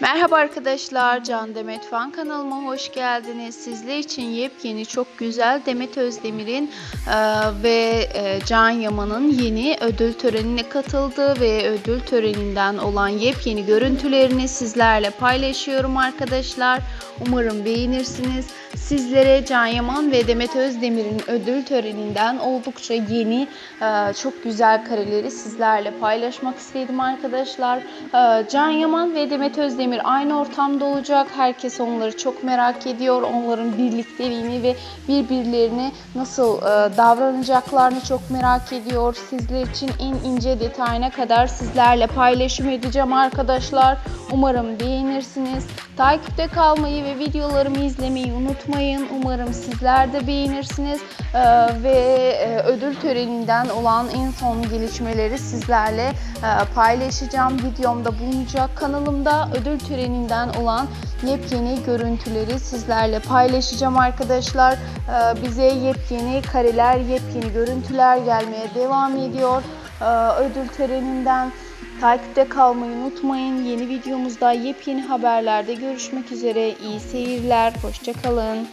Merhaba arkadaşlar, Can Demet Fan kanalıma hoş geldiniz. Sizler için yepyeni çok güzel Demet Özdemir'in e, ve e, Can Yaman'ın yeni ödül törenine katıldığı ve ödül töreninden olan yepyeni görüntülerini sizlerle paylaşıyorum arkadaşlar. Umarım beğenirsiniz. Sizlere Can Yaman ve Demet Özdemir'in ödül töreninden oldukça yeni e, çok güzel kareleri sizlerle paylaşmak istedim arkadaşlar. E, Can Yaman ve Demet Özdemir aynı ortamda olacak. Herkes onları çok merak ediyor. Onların birlikteliğini ve birbirlerine nasıl e, davranacaklarını çok merak ediyor. Sizler için en ince detayına kadar sizlerle paylaşım edeceğim arkadaşlar. Umarım beğenirsiniz. Takipte kalmayı ve videolarımı izlemeyi unutmayın. Umarım sizler de beğenirsiniz. Ee, ve e, ödül töreninden olan en son gelişmeleri sizlerle e, paylaşacağım. Videomda bulunacak. Kanalımda ödül töreninden olan yepyeni görüntüleri sizlerle paylaşacağım arkadaşlar. Ee, bize yepyeni kareler, yepyeni görüntüler gelmeye devam ediyor. Ee, ödül töreninden Takipte kalmayı unutmayın. Yeni videomuzda yepyeni haberlerde görüşmek üzere. İyi seyirler. Hoşçakalın.